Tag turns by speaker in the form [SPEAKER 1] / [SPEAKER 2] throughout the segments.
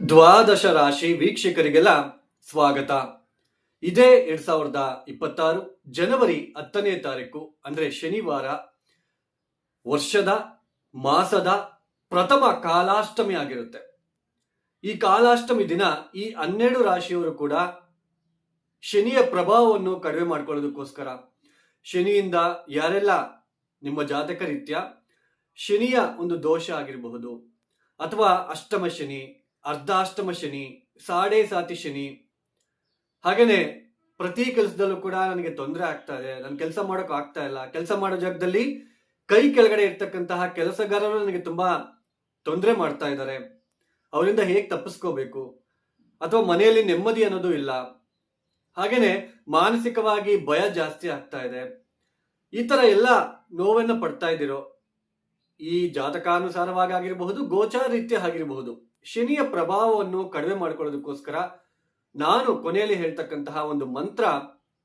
[SPEAKER 1] ದ್ವಾದಶ ರಾಶಿ ವೀಕ್ಷಕರಿಗೆಲ್ಲ ಸ್ವಾಗತ. ಇದೇ ಎರಡ್ ಸಾವಿರದ ಇಪ್ಪತ್ತಾರು ಜನವರಿ ಹತ್ತನೇ ತಾರೀಕು, ಅಂದ್ರೆ ಶನಿವಾರ, ವರ್ಷದ, ಮಾಸದ ಪ್ರಥಮ ಕಾಲಾಷ್ಟಮಿ ಆಗಿರುತ್ತೆ. ಈ ಕಾಲಾಷ್ಟಮಿ ದಿನ ಈ ಹನ್ನೆರಡು ರಾಶಿಯವರು ಕೂಡ ಶನಿಯ ಪ್ರಭಾವವನ್ನು ಕಡಿಮೆ ಮಾಡ್ಕೊಳ್ಳೋದಕ್ಕೋಸ್ಕರ, ಶನಿಯಿಂದ ಯಾರೆಲ್ಲ ನಿಮ್ಮ ಜಾತಕ ರೀತ್ಯ ಶನಿಯ ಒಂದು ದೋಷ ಆಗಿರಬಹುದು, ಅಥವಾ ಅಷ್ಟಮ ಶನಿ ಅರ್ಧಾಷ್ಟಮ ಶನಿ, ಸಾಡೆ ಸಾತಿ ಶನಿ. ಹಾಗೇನೆ ಪ್ರತಿ ಕೆಲಸದಲ್ಲೂ ಕೂಡ ನನಗೆ ತೊಂದರೆ ಆಗ್ತಾ ಇದೆ. ನನ್ನ ಕೆಲಸ ಮಾಡೋಕೆ ಆಗ್ತಾ ಇಲ್ಲ. ಕೆಲಸ ಮಾಡೋ ಜಾಗದಲ್ಲಿ ಕೈ ಕೆಳಗಡೆ ಇರ್ತಕ್ಕಂತಹ ಕೆಲಸಗಾರರು ನನಗೆ ತುಂಬಾ ತೊಂದರೆ ಮಾಡ್ತಾ ಇದ್ದಾರೆ. ಅವರಿಂದ ಹೇಗೆ ತಪ್ಪಿಸ್ಕೋಬೇಕು? ಅಥವಾ ಮನೆಯಲ್ಲಿ ನೆಮ್ಮದಿ ಅನ್ನೋದು ಇಲ್ಲ. ಹಾಗೇನೆ ಮಾನಸಿಕವಾಗಿ ಭಯ ಜಾಸ್ತಿ ಆಗ್ತಾ ಇದೆ. ಈ ತರ ಎಲ್ಲ ನೋವನ್ನು ಪಡ್ತಾ ಇದ್ದೀರೋ, ಈ ಜಾತಕಾನುಸಾರವಾಗಿ ಆಗಿರಬಹುದು, ಗೋಚಾರ ರೀತ್ಯ ಆಗಿರಬಹುದು ಶನಿಯ ಪ್ರಭಾವವನ್ನು ಕಡಿಮೆ ಮಾಡಿಕೊಳ್ಳೋದಕ್ಕೋಸ್ಕರ ನಾನು ಕೊನೆಯಲ್ಲಿ ಹೇಳ್ತಕ್ಕಂತಹ ಒಂದು ಮಂತ್ರ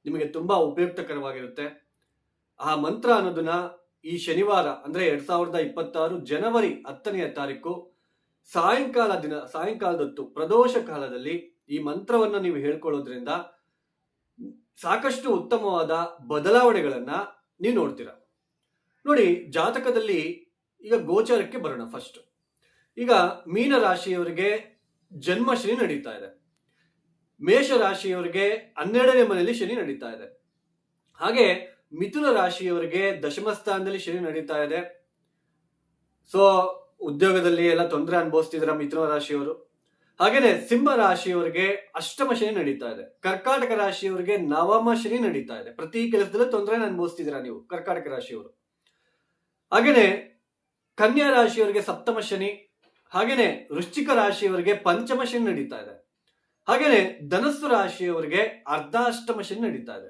[SPEAKER 1] ನಿಮಗೆ ತುಂಬಾ ಉಪಯುಕ್ತಕರವಾಗಿರುತ್ತೆ. ಆ ಮಂತ್ರ ಅನ್ನೋದನ್ನ ಈ ಶನಿವಾರ ಅಂದ್ರೆ ಎರಡ್ ಸಾವಿರದ ಇಪ್ಪತ್ತಾರು ಜನವರಿ ಹತ್ತನೆಯ ತಾರೀಕು ಸಾಯಂಕಾಲ ದಿನ, ಸಾಯಂಕಾಲದೊತ್ತು, ಪ್ರದೋಷ ಕಾಲದಲ್ಲಿ ಈ ಮಂತ್ರವನ್ನು ನೀವು ಹೇಳ್ಕೊಳ್ಳೋದ್ರಿಂದ ಸಾಕಷ್ಟು ಉತ್ತಮವಾದ ಬದಲಾವಣೆಗಳನ್ನ ನೀವು ನೋಡ್ತೀರಾ. ನೋಡಿ, ಜಾತಕದಲ್ಲಿ ಈಗ ಗೋಚಾರಕ್ಕೆ ಬರೋಣ ಫಸ್ಟ್ ಈಗ ಮೀನ ರಾಶಿಯವರಿಗೆ ಜನ್ಮ ಶನಿ ನಡೀತಾ ಇದೆ. ಮೇಷ ರಾಶಿಯವರಿಗೆ ಹನ್ನೆರಡನೇ ಮನೆಯಲ್ಲಿ ಶನಿ ನಡೀತಾ ಇದೆ. ಹಾಗೆ ಮಿಥುನ ರಾಶಿಯವರಿಗೆ ದಶಮ ಸ್ಥಾನದಲ್ಲಿ ಶನಿ ನಡೀತಾ ಇದೆ. ಸೊ ಉದ್ಯೋಗದಲ್ಲಿ ಎಲ್ಲ ತೊಂದರೆ ಅನುಭವಿಸ್ತಿದ್ರ ಮಿಥುನ ರಾಶಿಯವರು? ಹಾಗೇನೆ ಸಿಂಹ ರಾಶಿಯವರಿಗೆ ಅಷ್ಟಮ ಶನಿ ನಡೀತಾ ಇದೆ. ಕರ್ಕಾಟಕ ರಾಶಿಯವರಿಗೆ ನವಮ ಶನಿ ನಡೀತಾ ಇದೆ. ಪ್ರತಿ ಕೆಲಸದಲ್ಲೂ ತೊಂದರೆ ಅನುಭವಿಸ್ತಿದ್ದೀರಾ ನೀವು ಕರ್ಕಾಟಕ ರಾಶಿಯವರು? ಹಾಗೇನೆ ಕನ್ಯಾ ರಾಶಿಯವರಿಗೆ ಸಪ್ತಮ ಶನಿ ಹಾಗೇನೆ ವೃಶ್ಚಿಕ ರಾಶಿಯವರಿಗೆ ಪಂಚಮ ಶನಿ ನಡೀತಾ ಇದೆ. ಹಾಗೇನೆ ಧನಸ್ಸು ರಾಶಿಯವರಿಗೆ ಅರ್ಧಾಷ್ಟಮ ಶನಿ ನಡೀತಾ ಇದೆ.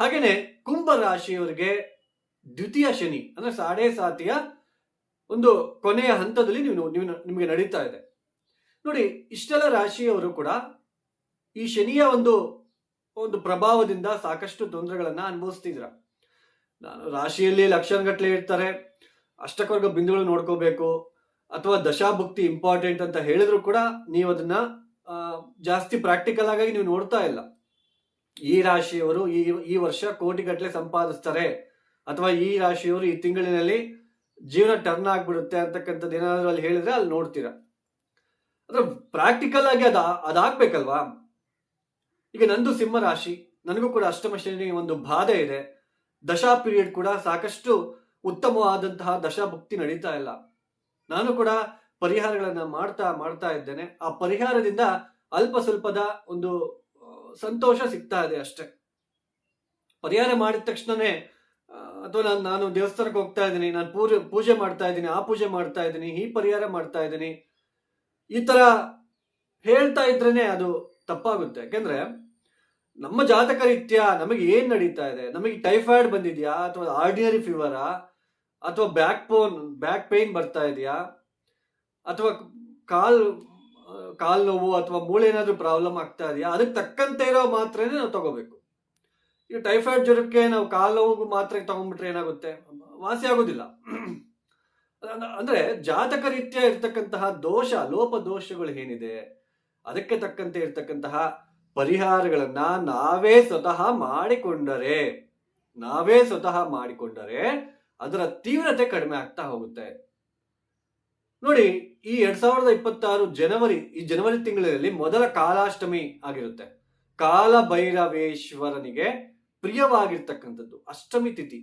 [SPEAKER 1] ಹಾಗೇನೆ ಕುಂಭ ರಾಶಿಯವರಿಗೆ ದ್ವಿತೀಯ ಶನಿ, ಅಂದ್ರೆ ಸಾಡೆ ಸಾತಿಯ ಒಂದು ಕೊನೆಯ ಹಂತದಲ್ಲಿ ನೀವು ನೀವು ನಿಮಗೆ ನಡೀತಾ ಇದೆ. ನೋಡಿ, ಇಷ್ಟೆಲ್ಲ ರಾಶಿಯವರು ಕೂಡ ಈ ಶನಿಯ ಒಂದು ಒಂದು ಪ್ರಭಾವದಿಂದ ಸಾಕಷ್ಟು ತೊಂದರೆಗಳನ್ನ ಅನುಭವಿಸ್ತಿದ್ರ. ರಾಶಿಯಲ್ಲಿ ಲಕ್ಷಣಗಟ್ಟಲೆ ಇರ್ತಾರೆ ಅಷ್ಟಕವರ್ಗ ಬಿಂದುಗಳು ನೋಡ್ಕೋಬೇಕು ಅಥವಾ ದಶಾಭುಕ್ತಿ ಇಂಪಾರ್ಟೆಂಟ್ ಅಂತ ಹೇಳಿದ್ರು ಕೂಡ ನೀವು ಅದನ್ನ ಜಾಸ್ತಿ ಪ್ರಾಕ್ಟಿಕಲ್ ಆಗಿ ನೀವು ನೋಡ್ತಾ ಇಲ್ಲ. ಈ ರಾಶಿಯವರು ಈ ಈ ವರ್ಷ ಕೋಟಿಗಟ್ಟಲೆ ಸಂಪಾದಿಸ್ತಾರೆ. ಅಥವಾ ಈ ರಾಶಿಯವರು ಈ ತಿಂಗಳಿನಲ್ಲಿ ಜೀವನ ಟರ್ನ್ ಆಗ್ಬಿಡುತ್ತೆ ಅಂತಕ್ಕಂಥದ್ದು ಏನಾದರೂ ಅಲ್ಲಿ ಹೇಳಿದ್ರೆ ಅಲ್ಲಿ ನೋಡ್ತೀರಾ. ಅಂದ್ರೆ ಪ್ರಾಕ್ಟಿಕಲ್ ಆಗಿ ಅದ, ಅದಾಗ್ಬೇಕಲ್ವಾ? ಈಗ ನಂದು ಸಿಂಹ ರಾಶಿ, ನನಗೂ ಕೂಡ ಅಷ್ಟಮ ಶ್ರೇಣಿ ಒಂದು ಬಾಧೆ ಇದೆ. ದಶಾ ಪೀರಿಯಡ್ ಕೂಡ ಸಾಕಷ್ಟು ಉತ್ತಮವಾದಂತಹ ದಶಾಭುಕ್ತಿ ನಡೀತಾ ಇಲ್ಲ. ನಾನು ಕೂಡ ಪರಿಹಾರಗಳನ್ನ ಮಾಡ್ತಾ ಮಾಡ್ತಾ ಇದ್ದೇನೆ. ಆ ಪರಿಹಾರದಿಂದ ಅಲ್ಪ ಸ್ವಲ್ಪದ ಒಂದು ಸಂತೋಷ ಸಿಗ್ತಾ ಇದೆ ಅಷ್ಟೇ. ಪರಿಹಾರ ಮಾಡಿದ ತಕ್ಷಣನೇ ಅಥವಾ ನಾನು ನಾನು ದೇವಸ್ಥಾನಕ್ಕೆ ಹೋಗ್ತಾ ಇದ್ದೀನಿ, ನಾನು ಪೂಜೆ ಪೂಜೆ ಮಾಡ್ತಾ ಇದ್ದೀನಿ, ಆ ಪೂಜೆ ಮಾಡ್ತಾ ಇದ್ದೀನಿ, ಈ ಪರಿಹಾರ ಮಾಡ್ತಾ ಇದ್ದೀನಿ. ಈ ತರ ಹೇಳ್ತಾ ಇದ್ರೇನೆ ಅದು ತಪ್ಪಾಗುತ್ತೆ. ಯಾಕೆಂದ್ರೆ ನಮ್ಮ ಜಾತಕ ರೀತ್ಯ ನಮಗೆ ಏನ್ ನಡೀತಾ ಇದೆ? ನಮಗೆ ಟೈಫಾಯ್ಡ್ ಬಂದಿದ್ಯಾ? ಅಥವಾ ಆರ್ಡಿನರಿ ಫೀವರಾ ಅಥವಾ ಬ್ಯಾಕ್ ಪೋನ್ ಬ್ಯಾಕ್ ಪೇನ್ ಬರ್ತಾ ಇದೆಯಾ? ಅಥವಾ ಕಾಲ್ ಕಾಲ್ ನೋವು ಅಥವಾ ಮೂಳೆ ಏನಾದ್ರೂ ಪ್ರಾಬ್ಲಮ್ ಆಗ್ತಾ ಇದೆಯಾ? ಅದಕ್ಕೆ ತಕ್ಕಂತೆ ಇರೋ ಮಾತ್ರನೇ ನಾವು ತಗೋಬೇಕು. ಈ ಟೈಫಾಯ್ಡ್ ಜ್ವರಕ್ಕೆ ನಾವು ಕಾಲ್ ನೋವು ಮಾತ್ರ ತಗೊಂಡ್ಬಿಟ್ರೆ ಏನಾಗುತ್ತೆ? ವಾಸಿ ಆಗೋದಿಲ್ಲ. ಅಂದ- ಅಂದ್ರೆ ಜಾತಕ ರೀತಿಯ ಇರ್ತಕ್ಕಂತಹ ದೋಷ, ಲೋಪ ದೋಷಗಳು ಏನಿದೆ? ಅದಕ್ಕೆ ತಕ್ಕಂತೆ ಇರ್ತಕ್ಕಂತಹ ಪರಿಹಾರಗಳನ್ನ ನಾವೇ ಸ್ವತಃ ಮಾಡಿಕೊಂಡರೆ, ನಾವೇ ಸ್ವತಃ ಮಾಡಿಕೊಂಡರೆ ಅದರ ತೀವ್ರತೆ ಕಡಿಮೆ ಆಗ್ತಾ ಹೋಗುತ್ತೆ. ನೋಡಿ, ಈ ಎರಡ್ ಸಾವಿರದ ಇಪ್ಪತ್ತಾರು ಜನವರಿ, ಈ ಜನವರಿ ತಿಂಗಳಲ್ಲಿ ಮೊದಲ ಕಾಲಾಷ್ಟಮಿ ಆಗಿರುತ್ತೆ. ಕಾಲ ಭೈರವೇಶ್ವರನಿಗೆ ಪ್ರಿಯವಾಗಿರ್ತಕ್ಕಂಥದ್ದು ಅಷ್ಟಮಿ ತಿಥಿ.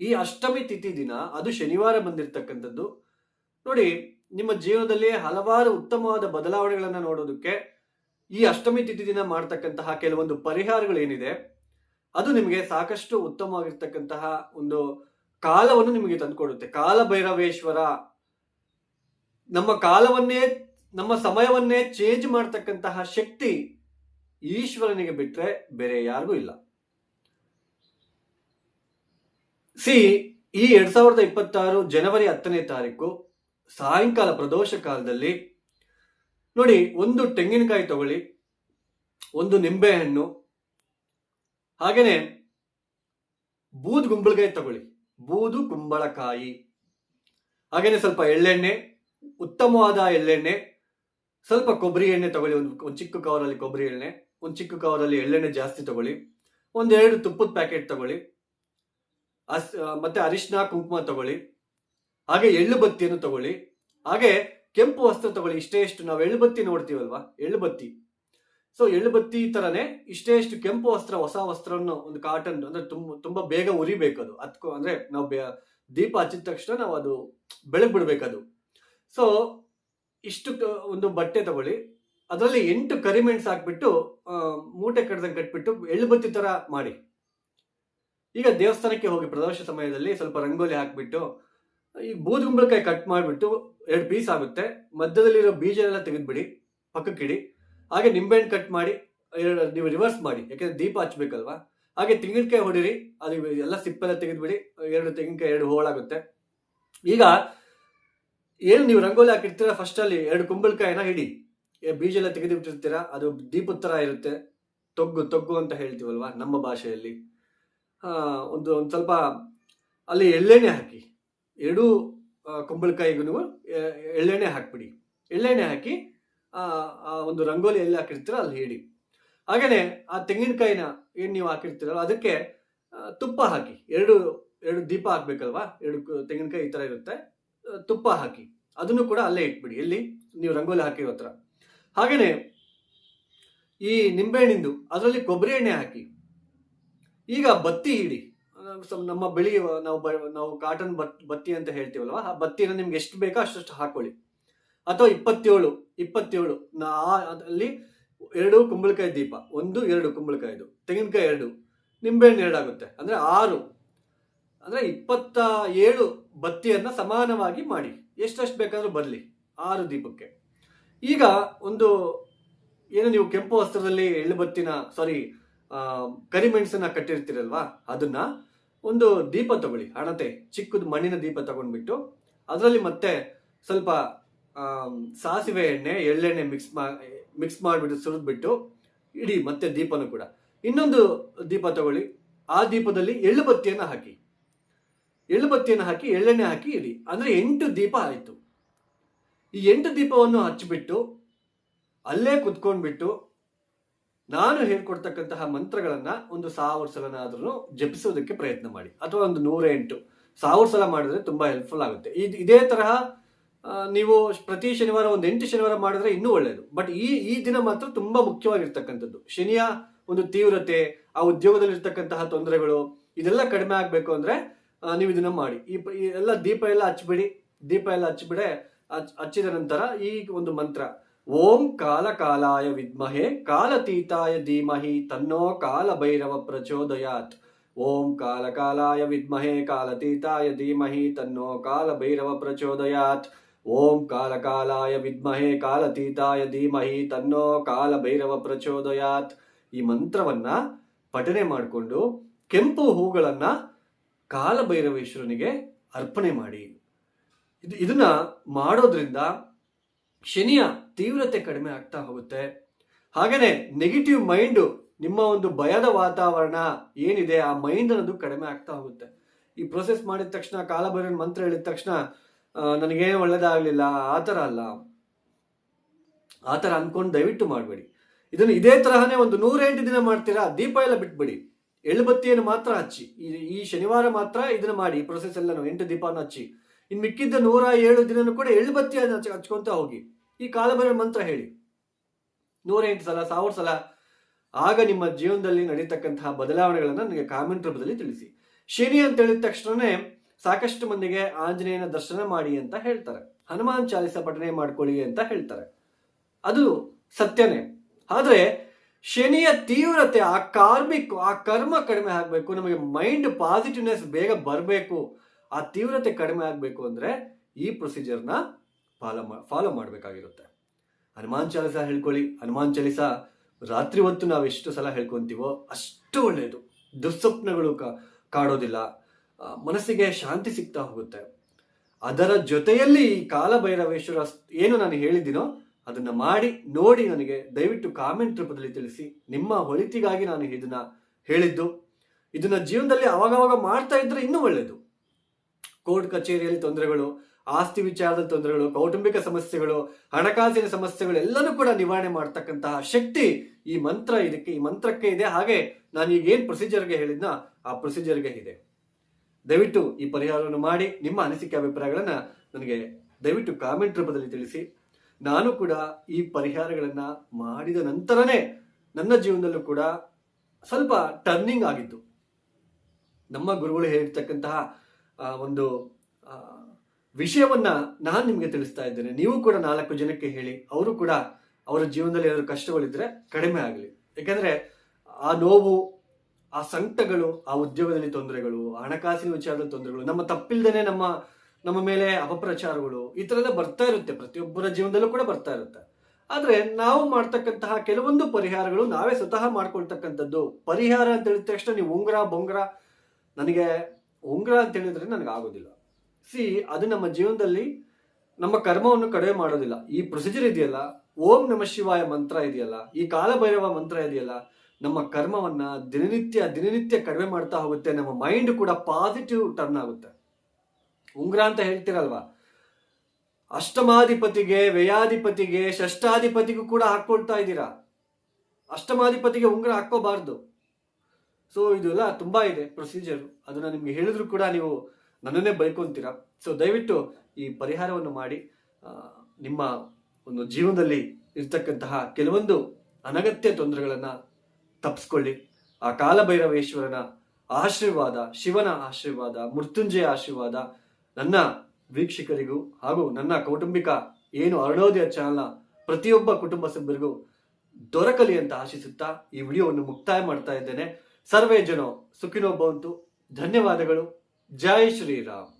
[SPEAKER 1] ಈ ಅಷ್ಟಮಿ ತಿಥಿ ದಿನ, ಅದು ಶನಿವಾರ ಬಂದಿರತಕ್ಕಂಥದ್ದು. ನೋಡಿ, ನಿಮ್ಮ ಜೀವನದಲ್ಲಿ ಹಲವಾರು ಉತ್ತಮವಾದ ಬದಲಾವಣೆಗಳನ್ನು ನೋಡೋದಕ್ಕೆ ಈ ಅಷ್ಟಮಿ ತಿಥಿ ದಿನ ಮಾಡ್ತಕ್ಕಂತಹ ಕೆಲವೊಂದು ಪರಿಹಾರಗಳು ಏನಿದೆ ಅದು ನಿಮಗೆ ಸಾಕಷ್ಟು ಉತ್ತಮವಾಗಿರ್ತಕ್ಕಂತಹ ಒಂದು ಕಾಲವನ್ನು ನಿಮಗೆ ತಂದುಕೊಡುತ್ತೆ. ಕಾಲ ಭೈರವೇಶ್ವರ ನಮ್ಮ ಕಾಲವನ್ನೇ, ನಮ್ಮ ಸಮಯವನ್ನೇ ಚೇಂಜ್ ಮಾಡ್ತಕ್ಕಂತಹ ಶಕ್ತಿ ಈಶ್ವರನಿಗೆ ಬಿಟ್ಟರೆ ಬೇರೆ ಯಾರಿಗೂ ಇಲ್ಲ. ಸಿ, ಈ ಎರಡ್ ಸಾವಿರದ ಇಪ್ಪತ್ತಾರು ಜನವರಿ ಹತ್ತನೇ ತಾರೀಕು, ಸಾಯಂಕಾಲ ಪ್ರದೋಷ ಕಾಲದಲ್ಲಿ, ನೋಡಿ, ಒಂದು ತೆಂಗಿನಕಾಯಿ ತಗೊಳ್ಳಿ, ಒಂದು ನಿಂಬೆಹಣ್ಣು ಹಾಗೇನೆ ಬೂದು ಗುಂಬಳಕಾಯಿ ತಗೊಳ್ಳಿ. ಬೂದು ಕುಂಬಳಕಾಯಿ. ಹಾಗೇನೆ ಸ್ವಲ್ಪ ಎಳ್ಳೆಣ್ಣೆ, ಉತ್ತಮವಾದ ಎಳ್ಳೆಣ್ಣೆ, ಸ್ವಲ್ಪ ಕೊಬ್ಬರಿ ಎಣ್ಣೆ ತಗೊಳ್ಳಿ. ಒಂದು ಒಂದು ಚಿಕ್ಕ ಕವರಲ್ಲಿ ಕೊಬ್ಬರಿ ಎಣ್ಣೆ ಒಂದು ಚಿಕ್ಕ ಕವರಲ್ಲಿ ಎಳ್ಳೆಣ್ಣೆ ಜಾಸ್ತಿ ತಗೊಳ್ಳಿ. ಒಂದೆರಡು ತುಪ್ಪದ ಪ್ಯಾಕೆಟ್ ತಗೊಳ್ಳಿ. ಅಸ್ ಮತ್ತೆ ಅರಿಶಿನ ಕುಂಕುಮ ತಗೊಳ್ಳಿ. ಹಾಗೆ ಎಳ್ಳು ಬತ್ತಿಯನ್ನು ತಗೊಳ್ಳಿ. ಹಾಗೆ ಕೆಂಪು ವಸ್ತ್ರ ತಗೊಳ್ಳಿ. ಇಷ್ಟೇ ಇಷ್ಟು. ನಾವು ಎಳ್ಳು ಬತ್ತಿ ನೋಡ್ತೀವಲ್ವಾ? ಎಳ್ಳು ಬತ್ತಿ. ಸೊ ಎಳ್ಳು ಬತ್ತಿ ತರನೇ ಇಷ್ಟೇ ಇಷ್ಟು ಕೆಂಪು ವಸ್ತ್ರ, ಹೊಸ ವಸ್ತ್ರವನ್ನು ಒಂದು ಕಾಟನ್ ಅಂದ್ರೆ ತುಂಬ, ತುಂಬಾ ಬೇಗ ಉರಿಬೇಕು ಅದು. ಅದಕ್ಕೂ ಅಂದ್ರೆ ನಾವು ದೀಪ ಹಚ್ಚಿದ ತಕ್ಷಣ ನಾವು ಅದು ಬೆಳಗ್ ಬಿಡ್ಬೇಕದು ಸೊ ಇಷ್ಟು ಒಂದು ಬಟ್ಟೆ ತಗೊಳ್ಳಿ. ಅದರಲ್ಲಿ ಎಂಟು ಕರಿಮೆಣ್ಸು ಹಾಕ್ಬಿಟ್ಟು ಮೂಟೆ ಕಡ್ದಂಗೆ ಕಟ್ಬಿಟ್ಟು ಎಳ್ಳು ಬತ್ತಿ ತರ ಮಾಡಿ. ಈಗ ದೇವಸ್ಥಾನಕ್ಕೆ ಹೋಗಿ ಪ್ರದೋಷ ಸಮಯದಲ್ಲಿ ಸ್ವಲ್ಪ ರಂಗೋಲಿ ಹಾಕ್ಬಿಟ್ಟು, ಈ ಬೂದುಗುಂಬಳಕಾಯಿ ಕಟ್ ಮಾಡಿಬಿಟ್ಟು ಎರಡು ಪೀಸ್ ಆಗುತ್ತೆ. ಮಧ್ಯದಲ್ಲಿರೋ ಬೀಜ ಎಲ್ಲ ತೆಗೆದ್ಬಿಡಿ, ಪಕ್ಕಕ್ಕಿಡಿ. ಹಾಗೆ ನಿಂಬೆಹಣ್ಣು ಕಟ್ ಮಾಡಿ ನೀವು ರಿವರ್ಸ್ ಮಾಡಿ, ಯಾಕಂದ್ರೆ ದೀಪ ಹಚ್ಬೇಕಲ್ವಾ? ಹಾಗೆ ತೆಂಗಿನಕಾಯಿ ಹೊಡಿರಿ, ಅದು ಎಲ್ಲ ಸಿಪ್ಪೆಲ್ಲ ತೆಗೆದುಬಿಡಿ, ಎರಡು ತೆಂಗಿನಕಾಯಿ, ಎರಡು ಹೋಳಾಗುತ್ತೆ ಈಗ ಏನು ನೀವು ರಂಗೋಲಿ ಹಾಕಿರ್ತೀರ ಫಸ್ಟ್ ಅಲ್ಲಿ ಎರಡು ಕುಂಬಳಕಾಯಿನ ಹಿಡಿ ಬೀಜ ಎಲ್ಲ ತೆಗೆದುಬಿಟ್ಟಿರ್ತೀರ, ಅದು ದೀಪದ ಥರ ಇರುತ್ತೆ. ತೊಗ್ಗು ತೊಗ್ಗು ಅಂತ ಹೇಳ್ತೀವಲ್ವಾ, ನಮ್ಮ ಭಾಷೆಯಲ್ಲಿ. ಒಂದು ಒಂದು ಸ್ವಲ್ಪ ಅಲ್ಲಿ ಎಳ್ಳೆಣ್ಣೆ ಹಾಕಿ, ಎರಡೂ ಕುಂಬಳಕಾಯಿಗೂ ಎಳ್ಳೆಣ್ಣೆ ಹಾಕಿಬಿಡಿ. ಎಳ್ಳೆಣ್ಣೆ ಹಾಕಿ ಆ, ಒಂದು ರಂಗೋಲಿ ಎಲ್ಲಿ ಹಾಕಿರ್ತೀರೋ ಅಲ್ಲಿ ಹೇಳಿ. ಹಾಗೇನೆ ಆ ತೆಂಗಿನಕಾಯಿನ ಏನು ನೀವು ಹಾಕಿರ್ತೀರಲ್ಲ ಅದಕ್ಕೆ ತುಪ್ಪ ಹಾಕಿ. ಎರಡು ಎರಡು ದೀಪ ಹಾಕ್ಬೇಕಲ್ವಾ? ಎರಡು ತೆಂಗಿನಕಾಯಿ ಈ ಥರ ಇರುತ್ತೆ. ತುಪ್ಪ ಹಾಕಿ. ಅದನ್ನು ಕೂಡ ಅಲ್ಲೇ ಇಟ್ಬಿಡಿ. ಎಲ್ಲಿ? ನೀವು ರಂಗೋಲಿ ಹಾಕಿರೋ ಹತ್ರ. ಹಾಗೇನೆ ಈ ನಿಂಬೆಹಣ್ಣಿಂದು ಅದರಲ್ಲಿ ಕೊಬ್ಬರಿ ಎಣ್ಣೆ ಹಾಕಿ. ಈಗ ಬತ್ತಿ ಹಿಡಿ. ನಮ್ಮ ಬೆಳಿ ನಾವು ನಾವು ಕಾಟನ್ ಬತ್ ಬತ್ತಿ ಅಂತ ಹೇಳ್ತೀವಲ್ವ? ಆ ಬತ್ತಿನ ನಿಮ್ಗೆ ಎಷ್ಟು ಬೇಕೋ ಅಷ್ಟು ಹಾಕೊಳ್ಳಿ. ಅಥವಾ ಇಪ್ಪತ್ತೇಳು ಇಪ್ಪತ್ತೇಳು. ನಾ ಅಲ್ಲಿ ಎರಡು ಕುಂಬಳಕಾಯಿ ದೀಪ, ಒಂದು, ಎರಡು ಕುಂಬಳಕಾಯಿದು. ತೆಂಗಿನಕಾಯಿ ಎರಡು, ನಿಂಬೆಹಣ್ಣು ಎರಡಾಗುತ್ತೆ ಅಂದರೆ ಆರು. ಅಂದ್ರೆ ಇಪ್ಪತ್ತ ಏಳು ಬತ್ತಿಯನ್ನ ಸಮಾನವಾಗಿ ಮಾಡಿ. ಎಷ್ಟೆಷ್ಟು ಬೇಕಾದರೂ ಬರಲಿ, ಆರು ದೀಪಕ್ಕೆ. ಈಗ ಒಂದು, ಏನು ನೀವು ಕೆಂಪು ವಸ್ತ್ರದಲ್ಲಿ ಎಳ್ಳು ಬತ್ತಿನ ಸಾರಿ ಕರಿಮೆಣಸನ್ನ ಕಟ್ಟಿರ್ತೀರಲ್ವಾ, ಅದನ್ನ ಒಂದು ದೀಪ ತಗೊಳ್ಳಿ. ಹಣತೆ, ಚಿಕ್ಕದು ಮಣ್ಣಿನ ದೀಪ ತಗೊಂಡ್ಬಿಟ್ಟು, ಅದರಲ್ಲಿ ಮತ್ತೆ ಸ್ವಲ್ಪ ಸಾಸಿವೆ ಎಣ್ಣೆ, ಎಳ್ಳೆಣ್ಣೆ ಮಿಕ್ಸ್ ಮಾ ಮಿಕ್ಸ್ ಮಾಡಿಬಿಟ್ಟು ಸುರಿದ್ಬಿಟ್ಟು ಇಡಿ ಮತ್ತೆ ದೀಪನೂ ಕೂಡ. ಇನ್ನೊಂದು ದೀಪ ತಗೊಳ್ಳಿ. ಆ ದೀಪದಲ್ಲಿ ಎಳ್ಳು ಬತ್ತಿಯನ್ನು ಹಾಕಿ. ಎಳ್ಳು ಬತ್ತಿಯನ್ನು ಹಾಕಿ, ಎಳ್ಳೆಣ್ಣೆ ಹಾಕಿ ಇಡಿ. ಅಂದರೆ ಎಂಟು ದೀಪ ಆಯಿತು. ಈ ಎಂಟು ದೀಪವನ್ನು ಹಚ್ಚಿಬಿಟ್ಟು, ಅಲ್ಲೇ ಕುತ್ಕೊಂಡ್ಬಿಟ್ಟು, ನಾನು ಹೇಳ್ಕೊಡ್ತಕ್ಕಂತಹ ಮಂತ್ರಗಳನ್ನು ಒಂದು ಸಾವಿರ ಸಲನಾದ್ರೂ ಜಪಿಸೋದಕ್ಕೆ ಪ್ರಯತ್ನ ಮಾಡಿ. ಅಥವಾ ಒಂದು ನೂರ ಎಂಟು ಸಾವಿರ ಸಲ ಮಾಡಿದ್ರೆ ತುಂಬಾ ಹೆಲ್ಪ್ಫುಲ್ ಆಗುತ್ತೆ. ಇದು, ಇದೇ ತರಹ ನೀವು ಪ್ರತಿ ಶನಿವಾರ ಒಂದು ಎಂಟು ಶನಿವಾರ ಮಾಡಿದ್ರೆ ಇನ್ನೂ ಒಳ್ಳೆಯದು ಬಟ್ ಈ ಈ ದಿನ ಮಾತ್ರ ತುಂಬಾ ಮುಖ್ಯವಾಗಿರ್ತಕ್ಕಂಥದ್ದು. ಶನಿಯ ಒಂದು ತೀವ್ರತೆ, ಆ ಉದ್ಯೋಗದಲ್ಲಿರ್ತಕ್ಕಂತಹ ತೊಂದರೆಗಳು, ಇದೆಲ್ಲ ಕಡಿಮೆ ಆಗಬೇಕು ಅಂದ್ರೆ ನೀವು ಇದನ್ನ ಮಾಡಿ. ಈ ಎಲ್ಲ ದೀಪ ಎಲ್ಲ ಹಚ್ಬಿಡಿ. ದೀಪ ಎಲ್ಲ ಹಚ್ಬಿಡೆ ಹಚ್- ಹಚ್ಚಿದ ನಂತರ ಈ ಒಂದು ಮಂತ್ರ. ಓಂ ಕಾಲ ಕಾಲಾಯ ವಿದ್ಮಹೆ, ಕಾಲತೀತಾಯ ಧೀಮಹಿ, ತನ್ನೋ ಕಾಲ ಭೈರವ ಪ್ರಚೋದಯಾತ್. ಓಂ ಕಾಲ ಕಾಲಾಯ ವಿದ್ಮಹೆ, ಕಾಲತೀತಾಯ ಧೀಮಹಿ, ತನ್ನೋ ಕಾಲ ಭೈರವ ಪ್ರಚೋದಯಾತ್. ಓಂ ಕಾಲ ಕಾಲಾಯ ವಿದ್ಮಹೇ ಕಾಲತೀತಾಯ ಧೀಮಹಿ ತನ್ನೋ ಕಾಲ ಭೈರವ ಪ್ರಚೋದಯಾತ್. ಈ ಮಂತ್ರವನ್ನ ಪಠನೆ ಮಾಡಿಕೊಂಡು ಕೆಂಪು ಹೂಗಳನ್ನ ಕಾಲಭೈರವೇಶ್ವರನಿಗೆ ಅರ್ಪಣೆ ಮಾಡಿ. ಇದು, ಇದನ್ನ ಮಾಡೋದ್ರಿಂದ ಶನಿಯ ತೀವ್ರತೆ ಕಡಿಮೆ ಆಗ್ತಾ ಹೋಗುತ್ತೆ. ಹಾಗೇನೆ ನೆಗೆಟಿವ್ ಮೈಂಡು ನಿಮ್ಮ ಒಂದು ಭಯದ ವಾತಾವರಣ ಏನಿದೆ ಆ ಮೈಂಡ್ ಅನ್ನೋದು ಕಡಿಮೆ ಆಗ್ತಾ ಹೋಗುತ್ತೆ. ಈ ಪ್ರೊಸೆಸ್ ಮಾಡಿದ ತಕ್ಷಣ ಕಾಲಭೈರವನ ಮಂತ್ರ ಹೇಳಿದ ತಕ್ಷಣ ನನಗೇನು ಒಳ್ಳೇದಾಗಲಿಲ್ಲ, ಆ ಥರ ಅಲ್ಲ. ಆ ಥರ ಅಂದ್ಕೊಂಡು ದಯವಿಟ್ಟು ಮಾಡಬೇಡಿ. ಇದನ್ನು ಇದೇ ತರಹನೇ ಒಂದು ನೂರೆಂಟು ದಿನ ಮಾಡ್ತೀರಾ? ದೀಪ ಎಲ್ಲ ಬಿಟ್ಬಿಡಿ. ಎಳ್ಳುಬತ್ತಿಯನ್ನು ಮಾತ್ರ ಹಚ್ಚಿ. ಈ- ಶನಿವಾರ ಮಾತ್ರ ಇದನ್ನು ಮಾಡಿ. ಈ ಪ್ರೊಸೆಸ್ ಎಲ್ಲನೂ ಎಂಟು ದೀಪನ ಹಚ್ಚಿ. ಇನ್ನು ಮಿಕ್ಕಿದ್ದ ನೂರ ಏಳು ದಿನನೂ ಕೂಡ ಎಳ್ಳುಬತ್ತಿಯನ್ನು ಹಚ್ಚ, ಹಚ್ಕೊಂತ ಹೋಗಿ. ಈ ಕಾಲಬರ ಮಂತ್ರ ಹೇಳಿ. ನೂರ ಎಂಟು ಸಲ, ಸಾವಿರ ಸಲ ಆಗ ನಿಮ್ಮ ಜೀವನದಲ್ಲಿ ನಡೀತಕ್ಕಂತಹ ಬದಲಾವಣೆಗಳನ್ನು ನನಗೆ ಕಾಮೆಂಟ್ ರೂಪದಲ್ಲಿ ತಿಳಿಸಿ. ಶನಿ ಅಂತ ಹೇಳಿದ ತಕ್ಷಣನೇ ಸಾಕಷ್ಟು ಮಂದಿಗೆ ಆಂಜನೇಯನ ದರ್ಶನ ಮಾಡಿ ಅಂತ ಹೇಳ್ತಾರೆ. ಹನುಮಾನ್ ಚಾಲಿಸ ಪಠನೆ ಮಾಡ್ಕೊಳ್ಳಿ ಅಂತ ಹೇಳ್ತಾರೆ. ಅದು ಸತ್ಯನೇ. ಆದ್ರೆ ಶನಿಯ ತೀವ್ರತೆ, ಆ ಕಾರ್ಮಿಕ್, ಆ ಕರ್ಮ ಕಡಿಮೆ ಆಗಬೇಕು, ನಮಗೆ ಮೈಂಡ್ ಪಾಸಿಟಿವ್ನೆಸ್ ಬೇಗ ಬರಬೇಕು, ಆ ತೀವ್ರತೆ ಕಡಿಮೆ ಆಗಬೇಕು ಅಂದ್ರೆ ಈ ಪ್ರೊಸೀಜರ್ನ ಫಾಲೋ ಫಾಲೋ ಮಾಡಬೇಕಾಗಿರುತ್ತೆ. ಹನುಮಾನ್ ಚಾಲಿಸ ಹೇಳ್ಕೊಳ್ಳಿ. ಹನುಮಾನ್ ಚಾಲಿಸ ರಾತ್ರಿ ಹೊತ್ತು ನಾವು ಎಷ್ಟು ಸಲ ಹೇಳ್ಕೊಂತೀವೋ ಅಷ್ಟು ಒಳ್ಳೆಯದು ದುಸ್ವಪ್ನಗಳು ಕಾಡೋದಿಲ್ಲ. ಮನಸ್ಸಿಗೆ ಶಾಂತಿ ಸಿಗ್ತಾ ಹೋಗುತ್ತೆ. ಅದರ ಜೊತೆಯಲ್ಲಿ ಕಾಲಭೈರವೇಶ್ವರ ಏನು ನಾನು ಹೇಳಿದ್ದೀನೋ ಅದನ್ನ ಮಾಡಿ, ನೋಡಿ ನನಗೆ ದಯವಿಟ್ಟು ಕಾಮೆಂಟ್ ರೂಪದಲ್ಲಿ ತಿಳಿಸಿ. ನಿಮ್ಮ ಒಳಿತಿಗಾಗಿ ನಾನು ಇದನ್ನ ಹೇಳಿದ್ದು. ಇದನ್ನ ಜೀವನದಲ್ಲಿ ಅವಾಗವಾಗ ಮಾಡ್ತಾ ಇದ್ರೆ ಇನ್ನೂ ಒಳ್ಳೆಯದು ಕೋರ್ಟ್ ಕಚೇರಿಯಲ್ಲಿ ತೊಂದರೆಗಳು, ಆಸ್ತಿ ವಿಚಾರದ ತೊಂದರೆಗಳು, ಕೌಟುಂಬಿಕ ಸಮಸ್ಯೆಗಳು, ಹಣಕಾಸಿನ ಸಮಸ್ಯೆಗಳು ಎಲ್ಲನೂ ಕೂಡ ನಿವಾರಣೆ ಮಾಡ್ತಕ್ಕಂತಹ ಶಕ್ತಿ ಈ ಮಂತ್ರ ಇದಕ್ಕೆ, ಈ ಮಂತ್ರಕ್ಕೆ ಇದೆ. ಹಾಗೆ ನಾನು ಈಗ ಏನ್ ಪ್ರೊಸೀಜರ್ಗೆ ಹೇಳಿದ್ನ ಆ ಪ್ರೊಸೀಜರ್ಗೆ ಇದೆ. ದಯವಿಟ್ಟು ಈ ಪರಿಹಾರವನ್ನು ಮಾಡಿ ನಿಮ್ಮ ಅನಿಸಿಕೆ ಅಭಿಪ್ರಾಯಗಳನ್ನು ನನಗೆ ದಯವಿಟ್ಟು ಕಾಮೆಂಟ್ ರೂಪದಲ್ಲಿ ತಿಳಿಸಿ. ನಾನು ಕೂಡ ಈ ಪರಿಹಾರಗಳನ್ನು ಮಾಡಿದ ನಂತರನೇ ನನ್ನ ಜೀವನದಲ್ಲೂ ಕೂಡ ಸ್ವಲ್ಪ ಟರ್ನಿಂಗ್ ಆಗಿತ್ತು. ನಮ್ಮ ಗುರುಗಳು ಹೇಳಿರ್ತಕ್ಕಂತಹ ಒಂದು ವಿಷಯವನ್ನ ನಾನು ನಿಮಗೆ ತಿಳಿಸ್ತಾ ಇದ್ದೇನೆ. ನೀವು ಕೂಡ ನಾಲ್ಕು ಜನಕ್ಕೆ ಹೇಳಿ, ಅವರು ಕೂಡ ಅವರ ಜೀವನದಲ್ಲಿ ಏನಾದ್ರು ಕಷ್ಟಗಳಿದ್ರೆ ಕಡಿಮೆ ಆಗಲಿ. ಯಾಕಂದ್ರೆ ಆ ನೋವು ಆ ಸಂಕಟಗಳು ಆ ಉದ್ಯೋಗದಲ್ಲಿ ತೊಂದರೆಗಳು ಹಣಕಾಸಿನ ವಿಚಾರದ ತೊಂದರೆಗಳು, ನಮ್ಮ ತಪ್ಪಿಲ್ದೇನೆ ನಮ್ಮ ನಮ್ಮ ಮೇಲೆ ಅಪಪ್ರಚಾರಗಳು ಈ ಥರ ಬರ್ತಾ ಇರುತ್ತೆ. ಪ್ರತಿಯೊಬ್ಬರ ಜೀವನದಲ್ಲೂ ಕೂಡ ಬರ್ತಾ ಇರುತ್ತೆ. ಆದರೆ ನಾವು ಮಾಡ್ತಕ್ಕಂತಹ ಕೆಲವೊಂದು ಪರಿಹಾರಗಳು ನಾವೇ ಸ್ವತಃ ಮಾಡ್ಕೊಳ್ತಕ್ಕಂಥದ್ದು. ಪರಿಹಾರ ಅಂತ ಹೇಳಿದ ತಕ್ಷಣ ನೀವು ಉಂಗುರ, ಬೊಂಗ್ರ, ನನಗೆ ಉಂಗುರ ಅಂತ ಹೇಳಿದ್ರೆ ನನಗೆ ಆಗೋದಿಲ್ಲ. ಸಿ ಅದು ನಮ್ಮ ಜೀವನದಲ್ಲಿ ನಮ್ಮ ಕರ್ಮವನ್ನು ಕಡಿಮೆ ಮಾಡೋದಿಲ್ಲ. ಈ ಪ್ರೊಸೀಜರ್ ಇದೆಯಲ್ಲ? ಓಂ ನಮ ಶಿವಾಯ ಮಂತ್ರ ಇದೆಯಲ್ಲ? ಈ ಕಾಲಭೈರವ ಮಂತ್ರ ಇದೆಯಲ್ಲ? ನಮ್ಮ ಕರ್ಮವನ್ನ ದಿನನಿತ್ಯ ದಿನನಿತ್ಯ ಕಡಿಮೆ ಮಾಡ್ತಾ ಹೋಗುತ್ತೆ. ನಮ್ಮ ಮೈಂಡ್ ಕೂಡ ಪಾಸಿಟಿವ್ ಟರ್ನ್ ಆಗುತ್ತೆ. ಉಂಗ್ರ ಅಂತ ಹೇಳ್ತಿರಲ್ವಾ? ಅಷ್ಟಮಾಧಿಪತಿಗೆ, ವ್ಯಯಾಧಿಪತಿಗೆ ಷಷ್ಟಾಧಿಪತಿಗೂ ಕೂಡ ಹಾಕೊಳ್ತಾ ಇದ್ದೀರಾ? ಅಷ್ಟಮಾಧಿಪತಿಗೆ ಉಂಗ್ರ ಹಾಕೋಬಾರ್ದು ಸೊ ಇದೆಲ್ಲ ತುಂಬಾ ಇದೆ ಪ್ರೊಸೀಜರ್ ಅದನ್ನ ನಿಮ್ಗೆ ಹೇಳಿದ್ರು ಕೂಡ ನೀವು ನನ್ನನ್ನೇ ಬೈಕೊಂತೀರಾ? ಸೊ ದಯವಿಟ್ಟು ಈ ಪರಿಹಾರವನ್ನು ಮಾಡಿ ನಿಮ್ಮ ಒಂದು ಜೀವನದಲ್ಲಿ ಇರ್ತಕ್ಕಂತಹ ಕೆಲವೊಂದು ಅನಗತ್ಯ ತೊಂದರೆಗಳನ್ನ ತಪ್ಪಿಸ್ಕೊಳ್ಳಿ ಆ ಕಾಲಭೈರವೇಶ್ವರನ ಆಶೀರ್ವಾದ, ಶಿವನ ಆಶೀರ್ವಾದ, ಮೃತ್ಯುಂಜಯ ಆಶೀರ್ವಾದ ನನ್ನ ವೀಕ್ಷಕರಿಗೂ ಹಾಗೂ ನನ್ನ ಕೌಟುಂಬಿಕ ಏನು ಅರುಣೋದಯ ಚಾನಲ್ನ ಪ್ರತಿಯೊಬ್ಬ ಕುಟುಂಬ ಸಭ್ಯರಿಗೂ ದೊರಕಲಿ ಅಂತ ಆಶಿಸುತ್ತಾ ಈ ವಿಡಿಯೋವನ್ನು ಮುಕ್ತಾಯ ಮಾಡ್ತಾ ಇದ್ದೇನೆ. ಸರ್ವೇ ಜನ, ಸುಖಿನೋ ಭವಂತು. ಧನ್ಯವಾದಗಳು. ಜೈ ಶ್ರೀರಾಮ್.